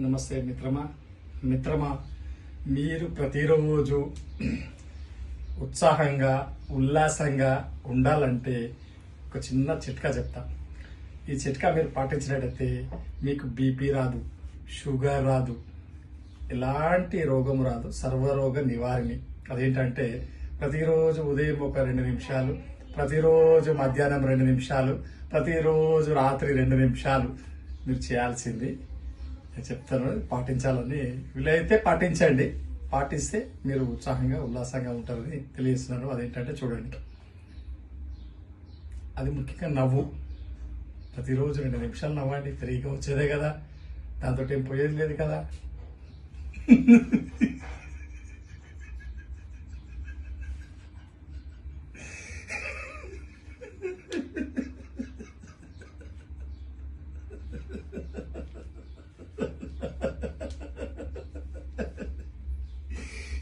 నమస్తే మిత్రమా. మిత్రమా మీరు ప్రతిరోజు ఉత్సాహంగా ఉల్లాసంగా ఉండాలంటే ఒక చిన్న చిట్కా చెప్తా. ఈ చిట్కా మీరు పాటించినట్టయితే మీకు బీపీ రాదు షుగర్ రాదు ఎలాంటి రోగం రాదు సర్వరోగ నివారిణి. అదేంటంటే ప్రతిరోజు ఉదయం ఒక రెండు నిమిషాలు ప్రతిరోజు మధ్యాహ్నం రెండు నిమిషాలు ప్రతిరోజు రాత్రి రెండు నిమిషాలు మీరు చేయాల్సింది చెప్తాను పాటించాలని. వీలైతే పాటించండి. పాటిస్తే మీరు ఉత్సాహంగా ఉల్లాసంగా ఉంటారని తెలియజేస్తున్నాను. అదేంటంటే చూడండి. అది ముఖ్యంగా నవ్వు. ప్రతిరోజు రెండు నిమిషాలు నవ్వండి. ఫ్రీగా వచ్చేదే కదా. దాంతో ఏం పోయేది లేదు కదా.